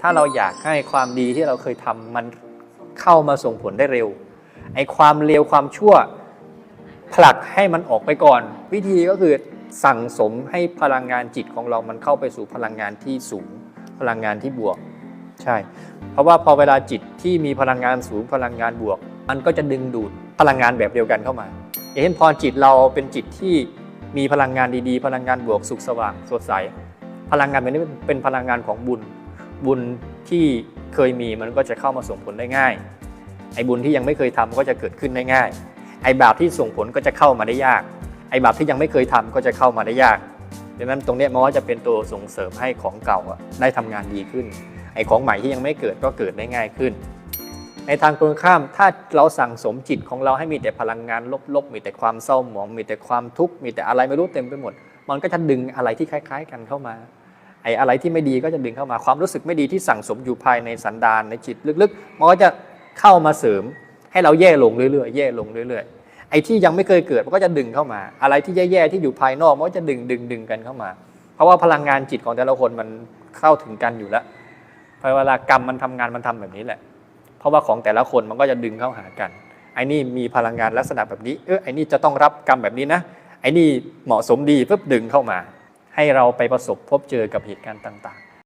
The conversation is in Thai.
ถ้าเราอยากให้ความดีที่เราเคยทำมันเข้ามาส่งผลได้เร็ว ไอ้ความเลวความชั่วผลักให้มันออกไปก่อน วิธีก็คือสั่งสมให้พลังงานจิตของเรามันเข้าไปสู่พลังงานที่สูง พลังงานที่บวก ใช่ เพราะว่าพอเวลาจิตที่มีพลังงานสูงพลังงานบวก มันก็จะดึงดูดพลังงานแบบเดียวกันเข้ามา อย่างเช่นพอจิตเราเป็นจิตที่มีพลังงานดีๆ พลังงานบวกสุขสว่างสดใส พลังงานแบบนี้เป็นพลังงานของบุญ บุญที่เคยมีมันก็จะเข้ามาส่งผลได้ง่าย ไอ้บุญที่ยังไม่เคยทำก็จะเกิดขึ้นได้ง่าย ไอ้บาปที่ส่งผลก็จะเข้ามาได้ยาก ไอ้บาปที่ยังไม่เคยทำก็จะเข้ามาได้ยากดังนั้นตรงเนี้ยมันก็จะเป็นตัวส่งเสริมให้ของเก่าอะได้ทำงานดีขึ้น ไอ้ของใหม่ที่ยังไม่เกิดก็เกิดได้ง่ายขึ้น ในทางตรงข้ามถ้าเราสั่งสมจิตของเราให้มีแต่พลังงานลบๆ มีแต่ความเศร้าหมอง มีแต่ความทุกข์มีแต่อะไรไม่รู้เต็มไปหมด มันก็จะดึงอะไรที่คล้าย ๆ กันเข้ามา ไอ้อะไรที่ไม่ดีก็จะดึงเข้ามาความรู้สึกไม่ดีที่สั่งสมอยู่ภายในสันดานในจิตลึกๆมันก็จะเข้ามาเสริมให้เราแย่ลงเรื่อยๆแย่ลงเรื่อยๆไอ้ที่ยังไม่เคยเกิดมันก็จะดึงเข้ามา อะไรที่แย่ๆที่อยู่ภายนอกมันก็จะดึงดึงดึงกันเข้ามา เพราะว่าพลังงานจิตของแต่ละคนมันเข้าถึงกันอยู่แล้วพอเวลากรรมมันทำงานมันทำแบบนี้แหละ เพราะว่าของแต่ละคนมันก็จะดึงเข้าหากันไอ้นี่มีพลังงานลักษณะแบบนี้ เออไอ้นี่จะต้องรับกรรมแบบนี้นะไอ้นี่เหมาะสมดีปุ๊บดึงเข้ามา ให้เราไปประสบพบเจอกับเหตุการณ์ต่างๆ